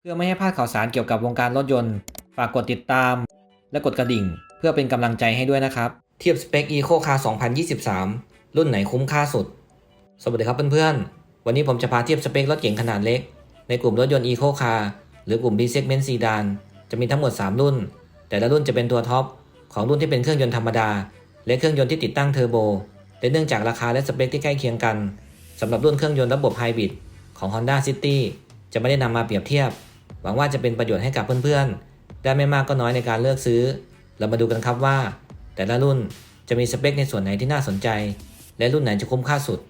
เพื่อไม่ให้พลาดข่าวสารเกี่ยวกับวงการรถยนต์ ฝากกดติดตาม และกดกระดิ่ง เพื่อเป็นกำลังใจให้ด้วยนะครับ เทียบสเปค Eco Car 2023 รุ่นไหนคุ้มค่าสุด สวัสดีครับเพื่อนๆ วันนี้ผมจะพาเทียบสเปครถเก๋งขนาดเล็ก ในกลุ่มรถยนต์ Eco Car หรือกลุ่ม B Segment Sedan จะมีทั้งหมด 3 รุ่น แต่ละรุ่นจะเป็นตัวท็อปของรุ่นที่เป็นเครื่องยนต์ธรรมดา และเครื่องยนต์ที่ติดตั้งเทอร์โบและเนื่องจากราคาและสเปคที่ใกล้เคียงกันสำหรับรุ่นเครื่องยนต์ระบบไฮบริดของ Honda City จะไม่ได้นำมาเปรียบเทียบ หวังว่าจะเป็นประโยชน์ให้กับเพื่อนๆ ได้ไม่มากก็น้อยในการเลือกซื้อ เรามาดูกันครับว่า แต่ละรุ่นจะมีสเปคในส่วนไหนที่น่าสนใจ และรุ่นไหนจะคุ้มค่าสุด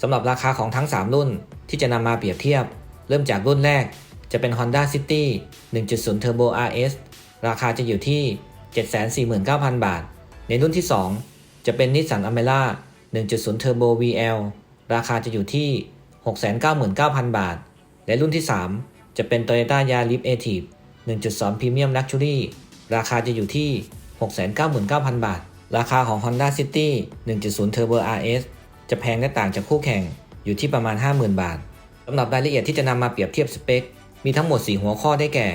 สำหรับราคาของทั้ง 3 รุ่นที่จะนำมาเปรียบเทียบ เริ่มจากรุ่นแรกจะเป็น Honda City 1.0 Turbo RS ราคาจะอยู่ที่ 749,000 บาท ในรุ่นที่ 2 จะเป็น Nissan Almera 1.0 Turbo VL ราคาจะอยู่ที่ 699,000 บาท และรุ่นที่ 3 จะเป็น Toyota Yaris a t i v e 1.2 Premium Luxury ราคาจะอยู่ที่ 699,000 บาท ราคาของ Honda City 1.0 Turbo RS จะแพงและต่างจากคู่แข่งอยู่ที่ประมาณ 50,000 บาทสำหรับรายละเอียดที่จะนำมาเปรียบเทียบสเปค มีทั้งหมด 4 หัวข้อได้แก่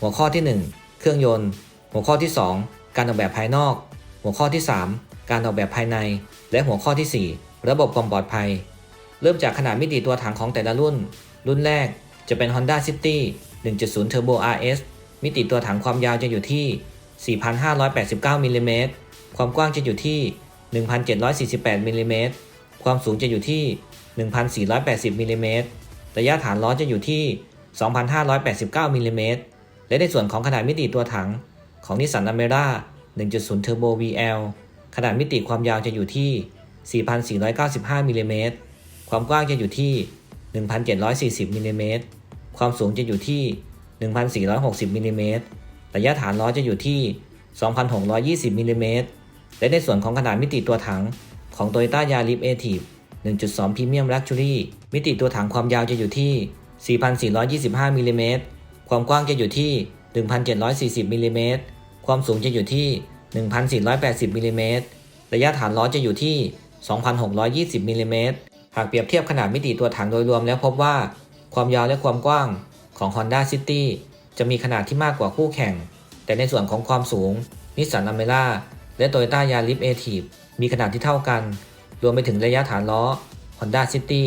หัวข้อที่ 1 เครื่องยนต์ หัวข้อที่ 2 การออกแบบภายนอก หัวข้อที่ 3 การออกแบบภายใน และหัวข้อที่ 4 ระบบความปลอดภัย เริ่มจากขนาดมิติตัวถังของแต่ละรุ่น รุ่นแรก จะเป็น Honda City 1.0 Turbo RS มิติตัวถังความยาวจะอยู่ที่ 4,589มิลลิเมตร ความกว้างจะอยู่ที่ 1,748มิลลิเมตร ความสูงจะอยู่ที่ 1,480มิลลิเมตร ระยะฐานล้อจะอยู่ที่ 2,589มิลลิเมตร และในส่วนของขนาดมิติตัวถังของ Nissan Almera 1.0 Turbo VL ขนาดมิติความยาวจะอยู่ที่ 4,495มิลลิเมตร ความกว้างจะอยู่ที่ 1,740มิลลิเมตร ความสูงจะอยู่ที่ 1,460มิลลิเมตรระยะฐานล้อจะอยู่ที่ 2,620มิลลิเมตรและในส่วนของขนาดมิติตัวถังของ Toyota Yaris Active 1.2 Premium Luxury มิติตัวถังความยาวจะอยู่ที่ 4,425มิลลิเมตรความกว้างจะอยู่ที่ 1,740มิลลิเมตรความสูงจะอยู่ที่ 1,480มิลลิเมตรระยะฐานล้อจะอยู่ที่ 2,620มิลลิเมตรหากเปรียบเทียบขนาดมิติตัวถังโดยรวมแล้วพบว่า ความยาวและความกว้างของ Honda City จะมีขนาดที่มากกว่าคู่แข่ง แต่ในส่วนของความสูง Nissan a m e r a และ Toyota Yaris Active มีขนาดที่เท่ากัน รวมไปถึงระยะฐานล้อ Honda City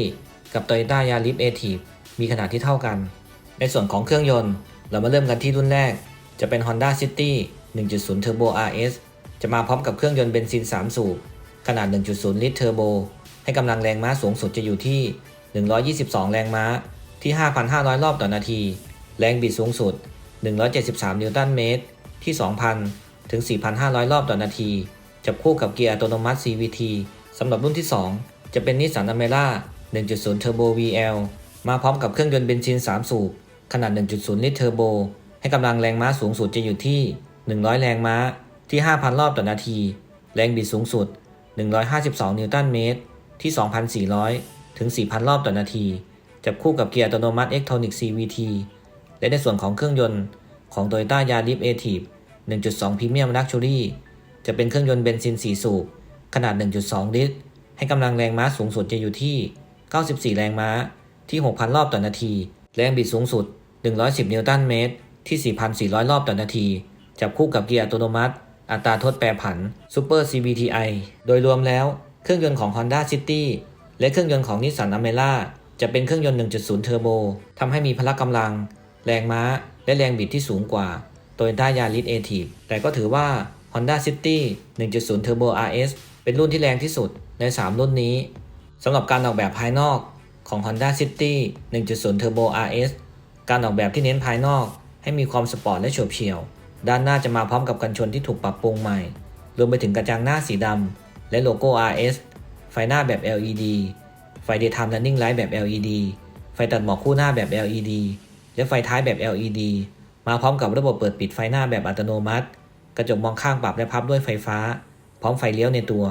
กับ Toyota Yaris Active มีขนาดที่เท่ากัน ในส่วนของเครื่องยนต์ เรามาเริ่มกันที่รุ่นแรก จะเป็น Honda City 1.0 Turbo RS จะมาพร้อมกับเครื่องยนต์เบนซิน 3 สูบ ขนาด 1.0 ลิตรเทอร์โบ ให้กำลังแรงม้าสูงสุดจะอยู่ที่ 122 แรงม้า ที่ 5,500 รอบต่อนาที แรงบิดสูงสุด 173 นิวตันเมตร ที่ 2,000 ถึง 4,500 รอบต่อนาที จับคู่กับเกียร์อัตโนมัติ CVT สำหรับรุ่นที่ 2 จะเป็น Nissan Almera 1.0 Turbo VL มาพร้อมกับเครื่องยนต์เบนซิน 3 สูบ ขนาด 1.0 ลิตรเทอร์โบ ให้กำลังแรงม้าสูงสุดจะอยู่ที่ 100 แรงม้าที่ 5,000 รอบต่อนาที แรงบิดสูงสุด 152 นิวตันเมตร ที่ 2,400 ถึง 4,000 รอบต่อนาที จับคู่กับเกียร์อัตโนมัติ Xtronic CVT และในส่วนของเครื่องยนต์ของ Toyota Yaris a t i v e 1.2 Premium Luxury จะเป็นเครื่องยนต์เบนซิน 4 สูบ ขนาด 1.2 ลิตร ให้กำลังแรงม้าสูงสุดจะอยู่ที่ 94 แรงม้าที่ 6,000 รอบต่อนาที แรงบิดสูงสุด 110 นิวตันเมตร ที่ 4,400 รอบต่อนาที จับคู่กับเกียร์อัตโนมัติ อัตราทดแปรผัน Super CVTi โดยรวมแล้ว เครื่องยนต์ของ Honda City และเครื่องยนต์ของ Nissan a m e r a จะเป็นเครื่องยนต์ 1.0 เทอร์โบทำให้มีพละกำลัง แรงม้า และแรงบิดที่สูงกว่า Toyota Yaris Active แต่ก็ถือว่า Honda City 1.0 Turbo RS เป็นรุ่นที่แรงที่สุดใน 3 รุ่นนี้สำหรับการออกแบบภายนอกของ Honda City 1.0 Turbo RS การออกแบบที่เน้นภายนอกให้มีความสปอร์ตและโฉบเฉี่ยว ด้านหน้าจะมาพร้อมกับกันชนที่ถูกปรับปรุงใหม่ รวมไปถึงกระจังหน้าสีดำและโลโก้ RS ไฟหน้าแบบ LED ไฟ Daytime Running Light แบบ LED ไฟตัดหมอกคู่หน้าแบบ LED และไฟท้ายแบบ LED มาพร้อมกับระบบเปิดปิดไฟหน้าแบบอัตโนมัติ กระจกมองข้างปรับและพับด้วยไฟฟ้า พร้อมไฟเลี้ยวในตัว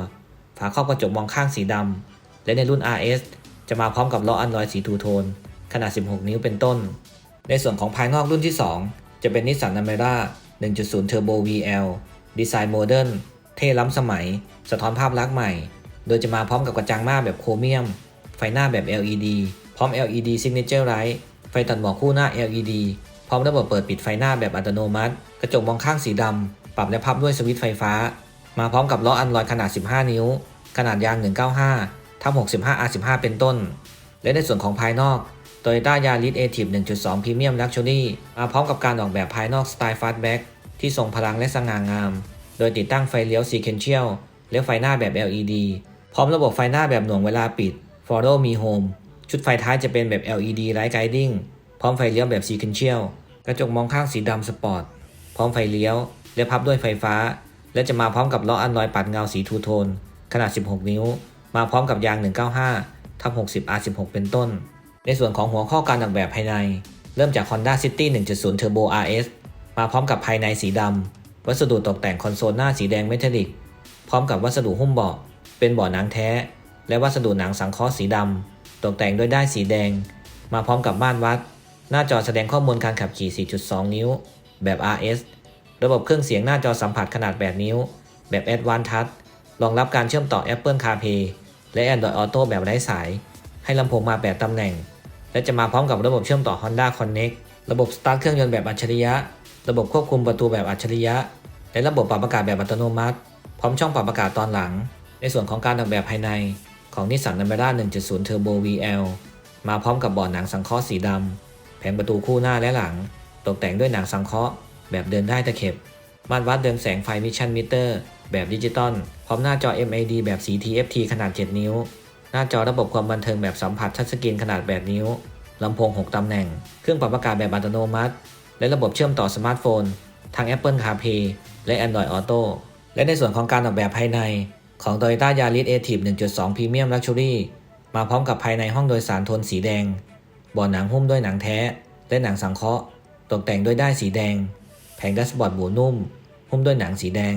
ฝาครอบกระจกมองข้างสีดำ และในรุ่น RS จะมาพร้อมกับล้ออันลอยสีทูโทน ขนาด 16 นิ้วเป็นต้น ในส่วนของภายนอกรุ่นที่ 2 จะเป็น Nissan Almera 1.0 Turbo VL ดีไซน์โมเดิร์นเท่ล้ำสมัย สะท้อนภาพลักษณ์ใหม่ โดยจะมาพร้อมกับกระจังหน้าแบบโครเมียม ไฟหน้าแบบ LED พร้อม LED Signature Light ไฟตัดหมอกคู่หน้า LED พร้อมระบบเปิดปิดไฟหน้าแบบอัตโนมัติ กระจกมองข้างสีดำ ปรับและพับด้วยสวิตช์ไฟฟ้า มาพร้อมกับล้ออันลอยขนาด 15 นิ้ว ขนาดยาง 195ทับ65 R15 เป็นต้น และในส่วนของภายนอก Toyota Yaris Active 1.2 Premium Luxury มาพร้อมกับการออกแบบภายนอกสไตล์ Fastback ที่ทรงพลังและสง่างาม โดยติดตั้งไฟเลี้ยว Sequential และไฟหน้าแบบ LED พร้อมระบบไฟหน้าแบบหน่วงเวลาปิด Follow Me Home ชุดไฟท้ายจะเป็นแบบ LED Light Guiding พร้อมไฟเลี้ยวแบบ Sequential กระจกมองข้างสีดำสปอร์ต พร้อมไฟเลี้ยว และพับด้วยไฟฟ้า และจะมาพร้อมกับล้ออันลอยปัดเงาสีทูโทน ขนาด 16 นิ้ว มาพร้อมกับยาง 195ทับ60 R16 เป็นต้น ในส่วนของหัวข้อการออกแบบภายใน เริ่มจาก Honda City 1.0 Turbo RS มาพร้อมกับภายในสีดำ วัสดุตกแต่งคอนโซลหน้าสีแดงเมทัลลิก พร้อมกับวัสดุหุ้มเบาะ เป็นเบาะหนังแท้ และวัสดุหนังสังเคราะห์สีดำตกแต่งด้วยด้ายสีแดง มาพร้อมกับม่านวัด หน้าจอแสดงข้อมูลการขับขี่ 4.2 นิ้ว แบบ RS ระบบเครื่องเสียงหน้าจอสัมผัสขนาด 8 นิ้ว แบบ Advanced Touch รองรับการเชื่อมต่อ Apple CarPlay และ Android Auto แบบไร้สาย ให้ลำโพงมา 8 ตำแหน่ง และจะมาพร้อมกับระบบเชื่อมต่อ Honda Connect ระบบสตาร์ทเครื่องยนต์แบบอัจฉริยะ ระบบควบคุมประตูแบบอัจฉริยะ และระบบปรับอากาศแบบอัตโนมัติ พร้อมช่องปรับอากาศตอนหลัง ในส่วนของการออกแบบภายใน ของนิสสัน Navara 1.0 Turbo VL มาพร้อมกับเบาะหนังสังเคราะห์สีดำแผงประตูคู่หน้าและหลัง ตกแต่งด้วยหนังสังเคราะห์แบบเดินได้ตะเข็บ มาตรวัดเดิมแสงไฟมิชชั่นมิเตอร์แบบดิจิตอลพร้อมหน้าจอ MID แบบสี TFT ขนาด 7 นิ้ว หน้าจอระบบความบันเทิงแบบสัมผัสทัชสกรีนขนาด 8 นิ้วลำโพง 6 ตำแหน่ง เครื่องปรับอากาศแบบอัตโนมัติ และระบบเชื่อมต่อสมาร์ทโฟน ทาง Apple CarPlay และ Android Auto และในส่วนของการออกแบบภายใน ของ Toyota Yaris Active 1.2 Premium Luxury มาพร้อมกับภายในห้องโดยสารโทนสีแดงเบาะหนังหุ้มด้วยหนังแท้ และหนังสังเคราะห์ ตกแต่งด้วยด้ายสีแดง แผงแดชบอร์ดบูนุ่ม หุ้มด้วยหนังสีแดง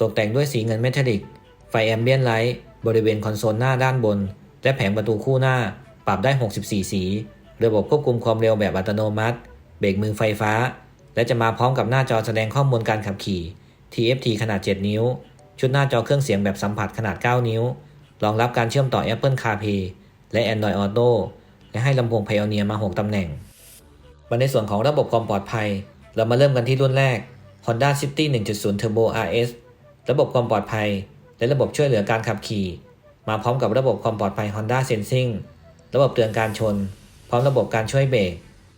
ตกแต่งด้วยสีเงินเมทัลลิก ไฟแอมเบียนไลท์บริเวณคอนโซลหน้าด้านบน และแผงประตูคู่หน้าปรับได้ 64 สี ระบบควบคุมความเร็วแบบอัตโนมัติ เบรกมือไฟฟ้า และจะมาพร้อมกับหน้าจอแสดงข้อมูลการขับขี่ TFT ขนาด 7 นิ้ว ชุดหน้าจอเครื่องเสียงแบบสัมผัสขนาด 9 นิ้ว รองรับการเชื่อมต่อ Apple CarPlay และ Android Auto และให้ลำโพง Pioneer มา 6 ตำแหน่ง มาในส่วนของระบบความปลอดภัย เรามาเริ่มกันที่รุ่นแรก Honda City 1.0 Turbo RS ระบบความปลอดภัย และระบบช่วยเหลือการขับขี่ มาพร้อมกับระบบความปลอดภัย Honda Sensing ระบบเตือนการชน พร้อมระบบการช่วยเบรก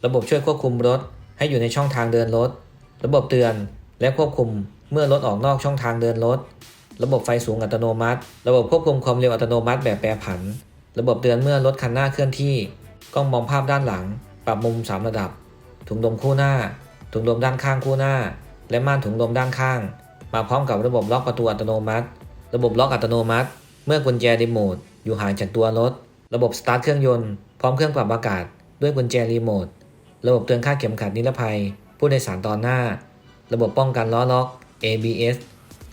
ระบบช่วยควบคุมรถ ให้อยู่ในช่องทางเดินรถ ระบบเตือนและควบคุม เมื่อรถออกนอกช่องทางเดินรถ ระบบไฟสูงอัตโนมัติ ระบบควบคุมความเร็วอัตโนมัติแบบแปรผัน ระบบเตือนเมื่อรถคันหน้าเคลื่อนที่ กล้องมองภาพด้านหลัง ปรับมุม 3 ระดับ ถุงลมคู่หน้า ถุงลมด้านข้างคู่หน้า และม่านถุงลมด้านข้าง มาพร้อมกับระบบล็อกประตูอัตโนมัติ ระบบล็อกอัตโนมัติ เมื่อกุญแจรีโมทอยู่ห่างจากตัวรถ ระบบสตาร์ทเครื่องยนต์ พร้อมเครื่องปรับอากาศ ด้วยกุญแจรีโมท ระบบเตือนค่าเข็มขัดนิรภัย ผู้โดยสารตอนหน้า ระบบป้องกันล้อล็อก ABS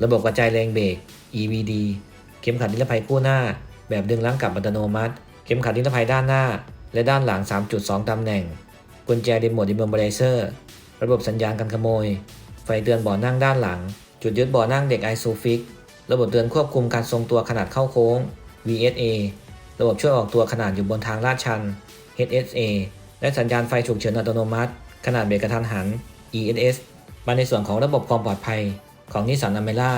ระบบกระจายแรงเบรก EBD เข็มขัดนิรภัยคู่หน้า แบบดึงล้างกลับอัตโนมัติ เข็มขัดนิรภัยด้านหน้า และด้านหลัง 3.2 ตำแหน่ง กุญแจรีโมทอิมเบอร์เซอร์ ระบบสัญญาณการขโมย ไฟเตือนเบาะนั่งด้านหลัง จุดยึดเบาะนั่งเด็กไอโซฟิก ระบบเตือนควบคุมการทรงตัวขนาดเข้าโค้ง VSA ระบบช่วยออกตัวขนาดอยู่บนทางลาดชัน HSA และสัญญาณไฟฉุกเฉินอัตโนมัติ ขนาดเบรกกระทันหัน ESS มาในส่วนของระบบความปลอดภัยของนิสสันอเมร่า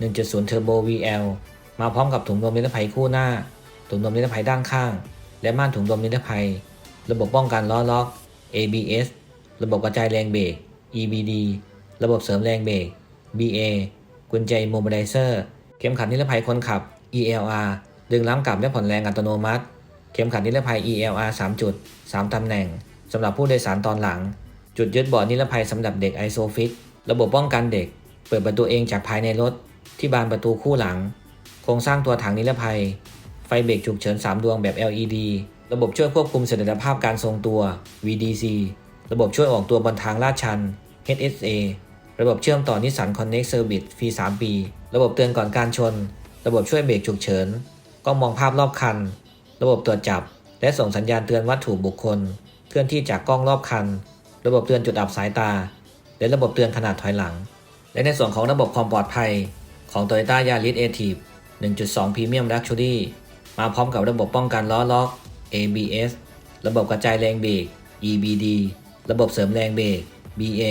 1.0 Turbo VL มาพร้อมกับถุงลมนิรภัยคู่หน้า ถุงลมนิรภัยด้านข้าง และม่านถุงลมนิรภัย ระบบป้องกันล้อล็อก ABS ระบบกระจายแรงเบรก EBD ระบบเสริมแรงเบรก BA กุญแจ Immobilizer เข็มขัดนิรภัยคนขับ ELR ดึงล้างกลับและผ่อนแรงอัตโนมัติ เข็มขัดนิรภัย ELR 3 จุด 3 ตำแหน่งสำหรับผู้โดยสารตอนหลัง จุดยึดเบาะนิรภัยสำหรับเด็กไอโซฟิกระบบป้องกันเด็ก เปิดประตูเองจากภายในรถ ที่บานประตูคู่หลัง โครงสร้างตัวถังนิรภัย ไฟเบรกฉุกเฉิน 3 ดวงแบบ LED ระบบช่วยควบคุมเสถียรภาพการทรงตัว VDC ระบบช่วยออกตัวบนทางลาดชัน HSA ระบบเชื่อมต่อนิสสัน Connect Service ฟรี 3 ปี ระบบเตือนก่อนการชน ระบบช่วยเบรกฉุกเฉินกล้องมองภาพรอบคัน ระบบตรวจจับ และส่งสัญญาณเตือนวัตถุบุคคล เคลื่อนที่จากกล้องรอบคัน ระบบเตือนจุดอับสายตา และระบบเตือนขนาดถอยหลัง และในส่วนของระบบความปลอดภัยของ Toyota Yaris Active 1.2 Premium Luxury มาพร้อมกับระบบป้องกันล้อล็อก ABS ระบบกระจายแรงเบรก EBD ระบบเสริมแรงเบรก BA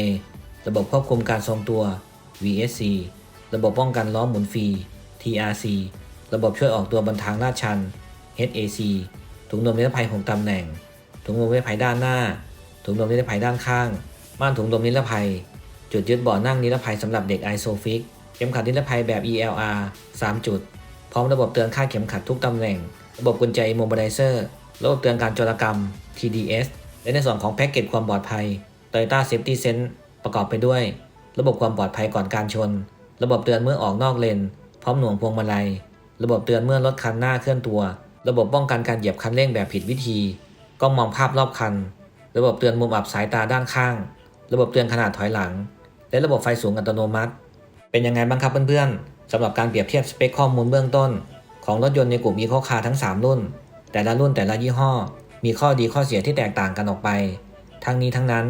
ระบบควบคุมการทรงตัว VSC ระบบป้องกันล้อหมุนฟรี TRC ระบบช่วยออกตัวบนทางลาดชัน HAC ถุงลมนิรภัย6ตำแหน่ง ถุงลมนิรภัยด้านหน้า ถุงลมนิรภัยด้านข้าง ม่านถุงลมนิรภัย จุดยึดเบาะนั่งนิรภัยสำหรับเด็กไอโซฟิก เข็มขัดนิรภัยแบบ ELR 3 จุด พร้อมระบบเตือนค่าเข็มขัดทุกตำแหน่ง ระบบกุญแจ Immobilizer ระบบเตือนการโจรกรรม TDS และในส่วนของแพ็กเกจความปลอดภัย Toyota Safety Sense ประกอบไปด้วย ระบบความปลอดภัยก่อนการชน ระบบเตือนเมื่อออกนอกเลน พร้อมหน่วงพวงมาลัย ระบบเตือนเมื่อรถคันหน้าเคลื่อนตัว ระบบป้องกันการเหยียบคันเร่งแบบผิดวิธี กล้องมองภาพรอบคัน ระบบเตือนมุมอับสายตาด้านข้าง ระบบเตือนขนาดถอยหลัง และระบบไฟสูงอัตโนมัติ เป็นยังไงบ้างครับเพื่อนๆสำหรับการเปรียบเทียบสเปคข้อมูลเบื้องต้น ของรถยนต์ในกลุ่ม Eco Car ทั้ง 3 รุ่น แต่ละรุ่นแต่ละยี่ห้อ มีข้อดีข้อเสียที่แตกต่างกันออกไป ทั้งนี้ทั้งนั้น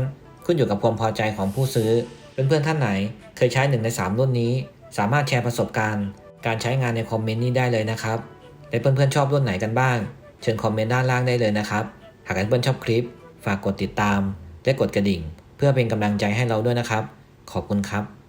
ขึ้นอยู่กับความพอใจของผู้ซื้อ เพื่อนๆท่านไหน เคยใช้หนึ่งใน 3 รุ่นนี้ สามารถแชร์ประสบการณ์ การใช้งานในคอมเมนต์นี้ได้เลยนะครับและเพื่อนๆชอบรุ่นไหนกันบ้าง เชิญคอมเมนต์ด้านล่างได้เลยนะครับ หากเพื่อนๆชอบคลิป ฝากกดติดตามและกดกระดิ่ง เพื่อเป็นกำลังใจให้เราด้วยนะครับ ขอบคุณครับ